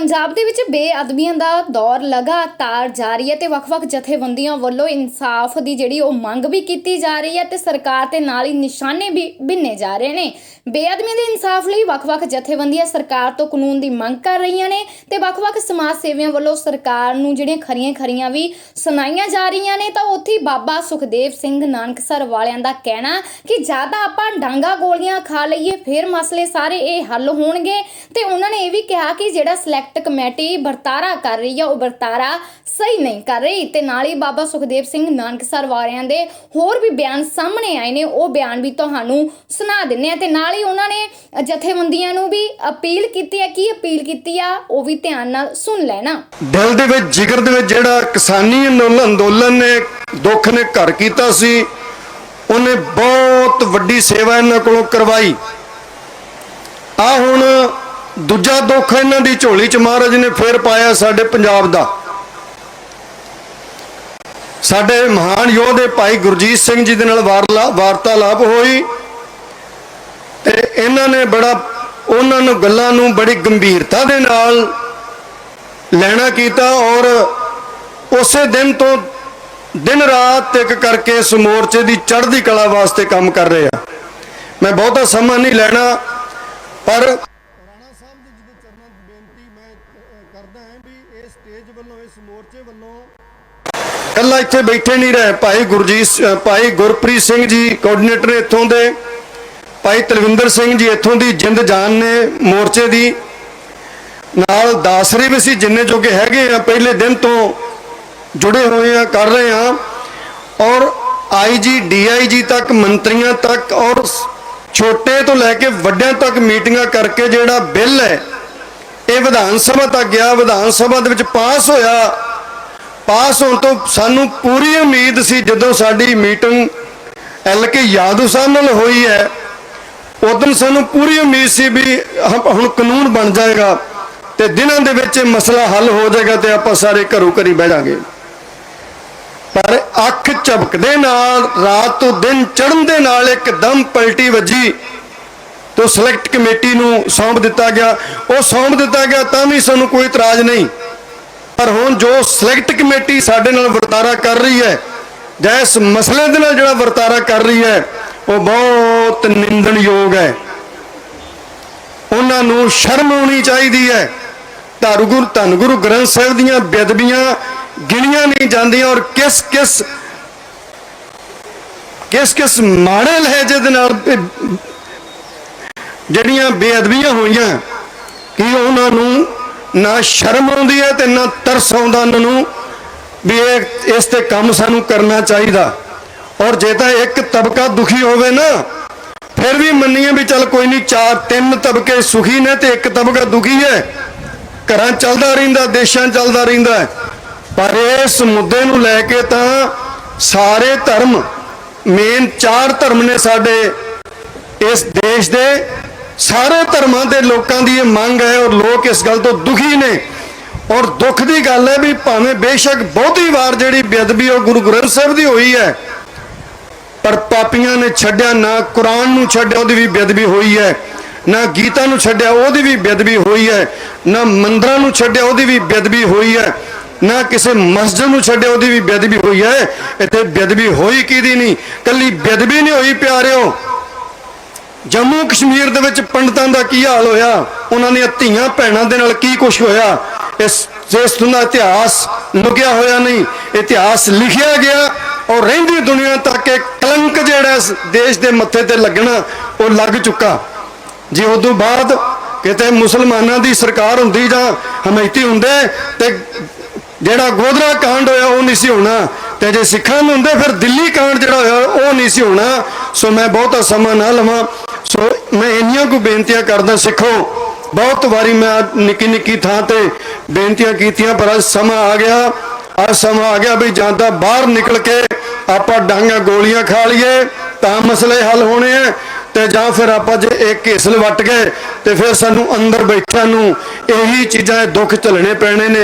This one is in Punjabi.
ਪੰਜਾਬ ਦੇ ਵਿੱਚ ਬੇਅਦਬੀਆਂ ਦਾ ਦੌਰ ਲਗਾਤਾਰ ਜਾਰੀ ਹੈ ਤੇ ਵੱਖ-ਵੱਖ ਜਥੇਬੰਦੀਆਂ ਵੱਲੋਂ ਇਨਸਾਫ ਦੀ ਜਿਹੜੀ ਉਹ ਮੰਗ ਵੀ ਕੀਤੀ ਜਾ ਰਹੀ ਹੈ ਤੇ ਸਰਕਾਰ ਤੇ ਨਾਲ ਹੀ ਨਿਸ਼ਾਨੇ ਵੀ ਬਿੰਨੇ ਜਾ ਰਹੇ ਨੇ। ਬੇਅਦਬੀਆਂ ਦੇ ਇਨਸਾਫ ਲਈ ਵੱਖ-ਵੱਖ ਜਥੇਬੰਦੀਆਂ ਸਰਕਾਰ ਤੋਂ ਕਾਨੂੰਨ ਦੀ ਮੰਗ ਕਰ ਰਹੀਆਂ ਨੇ ਤੇ ਵੱਖ-ਵੱਖ ਸਮਾਜ ਸੇਵੀਆਂ ਵੱਲੋਂ ਸਰਕਾਰ ਨੂੰ ਜਿਹੜੀਆਂ ਖਰੀਆਂ-ਖਰੀਆਂ ਵੀ ਸੁਣਾਈਆਂ ਜਾ ਰਹੀਆਂ ਨੇ ਤਾਂ ਉੱਥੇ ਬਾਬਾ ਸੁਖਦੇਵ ਸਿੰਘ ਨਾਨਕਸਰ ਵਾਲਿਆਂ ਦਾ ਕਹਿਣਾ ਕਿ ਜ਼ਿਆਦਾ ਆਪਾਂ ਡਾਂਗਾ ਗੋਲੀਆਂ ਖਾ ਲਈਏ, ਫਿਰ ਮਸਲੇ ਸਾਰੇ ਇਹ ਹੱਲ ਹੋਣਗੇ। ਤੇ ਉਹਨਾਂ ਨੇ ਇਹ ਵੀ ਕਿਹਾ ਕਿ ਜਿਹੜਾ ਸਿਲੈਕਟ ਕਮੇਟੀ ਵਰਤਾਰਾ ਕਰ ਰਹੀ ਹੈ ਉਹ ਵਰਤਾਰਾ ਸਹੀ ਨਹੀਂ ਕਰ ਰਹੀ ਤੇ ਨਾਲ ਹੀ ਬਾਬਾ ਸੁਖਦੇਵ ਸਿੰਘ ਨਾਨਕਸਰ ਵਾਲਿਆਂ ਦੇ ਹੋਰ ਵੀ ਬਿਆਨ ਸਾਹਮਣੇ ਆਏ ਨੇ, ਉਹ ਬਿਆਨ ਵੀ ਤੁਹਾਨੂੰ ਸੁਣਾ ਦਿੰਨੇ ਆ ਤੇ ਨਾਲ ਹੀ ਉਹਨਾਂ ਨੇ ਜਥੇਬੰਦੀਆਂ ਨੂੰ ਵੀ ਅਪੀਲ ਕੀਤੀ ਹੈ ਕੀ ਅਪੀਲ ਕੀਤੀ ਆ, ਉਹ ਵੀ ਧਿਆਨ ਨਾਲ ਸੁਣ ਲੈਣਾ। ਦਿਲ ਦੇ ਵਿੱਚ, ਜਿਗਰ ਦੇ ਵਿੱਚ ਜਿਹੜਾ ਕਿਸਾਨੀ ਅੰਦੋਲਨ ਅੰਦੋਲਨ ਨੇ ਦੁੱਖ ਨੇ ਘਰ ਕੀਤਾ ਸੀ, ਉਹਨੇ ਬਹੁਤ ਵੱਡੀ ਸੇਵਾ ਇਹਨਾਂ ਕੋਲੋਂ ਕਰਵਾਈ। ਆ ਹੁਣ ਦੂਜਾ ਦੁੱਖ ਇਹਨਾਂ ਦੀ ਝੋਲੀ ਚ ਮਹਾਰਾਜ ਨੇ ਫੇਰ ਪਾਇਆ ਸਾਡੇ ਪੰਜਾਬ ਦਾ। ਸਾਡੇ ਮਹਾਨ ਯੋਧੇ ਭਾਈ ਗੁਰਜੀਤ ਸਿੰਘ ਜੀ ਦੇ ਨਾਲ ਵਾਰਲਾ ਵਾਰਤਾਲਾਪ ਹੋਈ ਤੇ ਇਹਨਾਂ ਨੇ ਬੜਾ ਉਹਨਾਂ ਨੂੰ ਗੱਲਾਂ ਨੂੰ ਬੜੀ ਗੰਭੀਰਤਾ ਦੇ ਨਾਲ ਲੈਣਾ ਕੀਤਾ ਔਰ ਉਸੇ ਦਿਨ ਤੋਂ ਦਿਨ ਰਾਤ ਇੱਕ ਕਰਕੇ ਇਸ ਮੋਰਚੇ ਦੀ ਚੜ੍ਹਦੀ ਕਲਾ ਵਾਸਤੇ ਕੰਮ ਕਰ ਰਹੇ ਆ। ਮੈਂ ਬਹੁਤਾ ਸਮਾਂ ਨਹੀਂ ਲੈਣਾ, ਪਰ ਰਾਣਾ ਸਾਹਿਬ ਦੇ ਜਿਹਦੇ ਚਰਨਾਂ 'ਚ ਬੇਨਤੀ ਮੈਂ ਕਰਦਾ ਹਾਂ ਵੀ ਇਸ ਸਟੇਜ ਵੱਲੋਂ, ਇਸ ਮੋਰਚੇ ਵੱਲੋਂ ਕੱਲਾ ਇੱਥੇ ਬੈਠੇ ਨਹੀਂ ਰਹੇ। ਭਾਈ ਗੁਰਜੀਤ ਭਾਈ ਗੁਰਪ੍ਰੀਤ ਸਿੰਘ ਜੀ ਕੋਆਰਡੀਨੇਟਰ ਇੱਥੋਂ ਦੇ, ਭਾਈ ਤਲਵਿੰਦਰ ਸਿੰਘ ਜੀ ਇੱਥੋਂ ਦੀ ਜਿੰਦ ਜਾਨ ਨੇ ਮੋਰਚੇ ਦੀ। ਨਾਲ ਦਾਸਰੇ ਵੀ ਸੀ, ਜਿੰਨੇ ਜੋਗੇ ਹੈਗੇ ਆ, ਪਹਿਲੇ ਦਿਨ ਤੋਂ ਜੁੜੇ ਹੋਏ ਆ, ਕਰ ਰਹੇ ਆ। ਔਰ ਆਈਜੀ ਡੀਆਈਜੀ ਤੱਕ, ਮੰਤਰੀਆਂ ਤੱਕ ਔਰ ਛੋਟੇ ਤੋਂ ਲੈ ਕੇ ਵੱਡਿਆਂ ਤੱਕ ਮੀਟਿੰਗਾਂ ਕਰਕੇ ਜਿਹੜਾ ਬਿੱਲ ਹੈ ਇਹ ਵਿਧਾਨ ਸਭਾ ਤੱਕ ਗਿਆ, ਵਿਧਾਨ ਸਭਾ ਦੇ ਵਿੱਚ ਪਾਸ ਹੋਇਆ। ਪਾਸ ਹੋਣ ਤੋਂ ਸਾਨੂੰ ਪੂਰੀ ਉਮੀਦ ਸੀ ਜਦੋਂ ਸਾਡੀ meeting L K Yadav sahib ਨਾਲ ਹੋਈ ਹੈ ਉਦੋਂ ਸਾਨੂੰ ਪੂਰੀ ਉਮੀਦ ਸੀ ਵੀ ਹੁਣ ਕਾਨੂੰਨ ਬਣ ਜਾਏਗਾ ਤੇ ਦਿਨਾਂ ਦੇ ਵਿੱਚ ਇਹ ਮਸਲਾ ਹੱਲ ਹੋ ਜਾਏਗਾ ਤੇ ਆਪਾਂ ਸਾਰੇ ਘਰੋਂ ਘਰੀ ਬਹਿ ਜਾਾਂਗੇ। ਪਰ ਅੱਖ ਝਪਕਦੇ ਨਾਲ, ਰਾਤ ਤੋਂ ਦਿਨ ਚੜ੍ਹਨ ਦੇ ਨਾਲ ਇੱਕਦਮ ਪਲਟੀ ਵੱਜੀ। ਤੋਂ ਸਿਲੈਕਟ ਕਮੇਟੀ ਨੂੰ ਸੌਂਪ ਦਿੱਤਾ ਗਿਆ। ਉਹ ਸੌਂਪ ਦਿੱਤਾ ਗਿਆ ਤਾਂ ਵੀ ਸਾਨੂੰ ਕੋਈ ਇਤਰਾਜ਼ ਨਹੀਂ। ਪਰ ਹੁਣ ਜੋ ਸਿਲੈਕਟ ਕਮੇਟੀ ਸਾਡੇ ਨਾਲ ਵਰਤਾਰਾ ਕਰ ਰਹੀ ਹੈ, ਜਾਂ ਇਸ ਮਸਲੇ ਦੇ ਨਾਲ ਜਿਹੜਾ ਵਰਤਾਰਾ ਕਰ ਰਹੀ ਹੈ, ਉਹ ਬਹੁਤ ਨਿੰਦਣਯੋਗ ਹੈ। ਉਹਨਾਂ ਨੂੰ ਸ਼ਰਮ ਆਉਣੀ ਚਾਹੀਦੀ ਹੈ। ਧੰਨ ਗੁਰੂ ਧੰਨ ਗੁਰੂ ਗ੍ਰੰਥ ਸਾਹਿਬ ਦੀਆਂ ਬੇਅਦਬੀਆਂ ਗਿਣੀਆਂ ਨਹੀਂ ਜਾਂਦੀਆਂ ਔਰ ਕਿਸ ਕਿਸ ਕਿਸ ਕਿਸ ਮਾੜੇ ਲਹਿਜੇ ਦੇ ਨਾਲ ਜਿਹੜੀਆਂ ਬੇਅਦਬੀਆਂ ਹੋਈਆਂ, ਕਿ ਉਹਨਾਂ ਨੂੰ ਨਾ ਸ਼ਰਮ ਆਉਂਦੀ ਹੈ ਤੇ ਨਾ ਤਰਸ ਆਉਂਦਾ ਉਹਨਾਂ ਨੂੰ ਵੀ ਇਹ, ਇਸ ਤੇ ਕੰਮ ਸਾਨੂੰ ਕਰਨਾ ਚਾਹੀਦਾ? ਔਰ ਜੇ ਤਾਂ ਇੱਕ ਤਬਕਾ ਦੁਖੀ ਹੋਵੇ ਨਾ, ਫਿਰ ਵੀ ਮੰਨੀਏ ਵੀ ਚੱਲ ਕੋਈ ਨਹੀਂ, ਚਾਰ, ਤਿੰਨ ਤਬਕੇ ਸੁਖੀ ਨੇ ਤੇ ਇੱਕ ਤਬਕਾ ਦੁਖੀ ਹੈ। ਘਰਾਂ ਚੱਲਦਾ ਰਹਿੰਦਾ, ਦੇਸ਼ਾਂ ਚੱਲਦਾ ਰਹਿੰਦਾ ਪਰ ਇਸ ਮੁੱਦੇ ਨੂੰ ਲੈ ਕੇ ਤਾਂ ਸਾਰੇ ਧਰਮ ਮੇਨ ਚਾਰ ਧਰਮ ਨੇ ਸਾਡੇ ਇਸ ਦੇਸ਼ ਦੇ ਸਾਰੇ ਧਰਮਾਂ ਦੇ ਲੋਕਾਂ ਦੀ ਇਹ ਮੰਗ ਹੈ ਔਰ ਲੋਕ ਇਸ ਗੱਲ ਤੋਂ ਦੁਖੀ ਨੇ। ਔਰ ਦੁੱਖ ਦੀ ਗੱਲ ਹੈ ਵੀ ਭਾਵੇਂ ਬੇਸ਼ੱਕ ਬਹੁਤੀ ਵਾਰ ਜਿਹੜੀ ਬੇਅਦਬੀ ਉਹ ਗੁਰੂ ਗ੍ਰੰਥ ਸਾਹਿਬ ਦੀ ਹੋਈ ਹੈ, ਪਰ ਪਾਪੀਆਂ ਨੇ ਛੱਡਿਆ, ਨਾ ਕੁਰਾਨ ਨੂੰ ਛੱਡਿਆ, ਉਹਦੀ ਵੀ ਬੇਅਦਬੀ ਹੋਈ ਹੈ। ਨਾ ਗੀਤਾ ਨੂੰ ਛੱਡਿਆ, ਉਹਦੀ ਵੀ ਬੇਅਦਬੀ ਹੋਈ ਹੈ। ਨਾ ਮੰਦਰਾਂ ਨੂੰ ਛੱਡਿਆ, ਉਹਦੀ ਵੀ ਬੇਅਦਬੀ ਹੋਈ ਹੈ। ਨਾ ਕਿਸੇ ਮਸਜਿਦ ਨੂੰ ਛੱਡਿਆ, ਉਹਦੀ ਵੀ ਬੇਅਦਬੀ ਹੋਈ ਹੈ। ਇੱਥੇ ਬੇਅਦਬੀ ਹੋਈ ਕਿਹਦੀ ਨਹੀਂ? ਕੱਲੀ ਬੇਅਦਬੀ ਨਹੀਂ ਹੋਈ ਪਿਆਰਿਓ। ਜੰਮੂ ਕਸ਼ਮੀਰ ਦੇ ਵਿੱਚ ਪੰਡਤਾਂ ਦਾ ਕੀ ਹਾਲ ਹੋਇਆ? ਉਹਨਾਂ ਦੀਆਂ ਧੀਆਂ ਭੈਣਾਂ ਦੇ ਨਾਲ ਕੀ ਕੁਝ ਹੋਇਆ? ਇਸ ਇਸ ਦਾ ਇਤਿਹਾਸ ਲੁਕਿਆ ਹੋਇਆ ਨਹੀਂ। ਇਤਿਹਾਸ ਲਿਖਿਆ ਗਿਆ ਔਰ ਰਹਿੰਦੀ ਦੁਨੀਆ ਤੱਕ ਇਹ ਕਲੰਕ ਜਿਹੜਾ ਇਸ ਦੇਸ਼ ਦੇ ਮੱਥੇ ਤੇ ਲੱਗਣਾ, ਉਹ ਲੱਗ ਚੁੱਕਾ। ਜੇ ਉਦੋਂ ਬਾਅਦ ਕਿਤੇ ਮੁਸਲਮਾਨਾਂ ਦੀ ਸਰਕਾਰ ਹੁੰਦੀ ਜਾਂ ਹਮੈਤੀ ਹੁੰਦੇ ਤੇ ਜਿਹੜਾ ਗੋਧਰਾ ਕਾਂਡ ਹੋਇਆ, ਉਹ ਨਹੀਂ ਸੀ ਹੋਣਾ। ਤੇ ਜੇ ਸਿੱਖਾਂ ਨੂੰ ਹੁੰਦੇ, ਫਿਰ ਦਿੱਲੀ ਕਾਂਡ ਜਿਹੜਾ ਹੋਇਆ, ਉਹ ਨਹੀਂ ਸੀ ਹੋਣਾ। ਸੋ ਮੈਂ ਬਹੁਤਾ ਸਮਾਂ ਨਾ ਲਵਾਂ। ਸੋ ਮੈਂ ਇੰਨੀਆਂ ਕੁ ਬੇਨਤੀਆਂ ਕਰਦਾ, ਸਿੱਖੋ, ਬਹੁਤ ਵਾਰੀ ਮੈਂ ਨਿੱਕੀ ਨਿੱਕੀ ਥਾਂ ਤੇ ਬੇਨਤੀਆਂ ਕੀਤੀਆਂ, ਪਰ ਅੱਜ ਸਮਾਂ ਆ ਗਿਆ, ਅੱਜ ਸਮਾਂ ਆ ਗਿਆ ਵੀ ਜਾਂ ਤਾਂ ਬਾਹਰ ਨਿਕਲ ਕੇ ਆਪਾਂ ਡਾਂਗਾ ਗੋਲੀਆਂ ਖਾ ਲਈਏ, ਤਾਂ ਮਸਲੇ ਹੱਲ ਹੋਣੇ ਆ, ਤੇ ਜਾਂ ਫਿਰ ਆਪਾਂ ਜੇ ਇੱਕ ਘੇਸਲ ਵੱਟ ਗਏ, ਤੇ ਫਿਰ ਸਾਨੂੰ ਅੰਦਰ ਬੈਠਿਆਂ ਨੂੰ ਇਹੀ ਚੀਜ਼ਾਂ ਦੇ ਦੁੱਖ ਝੱਲਣੇ ਪੈਣੇ ਨੇ।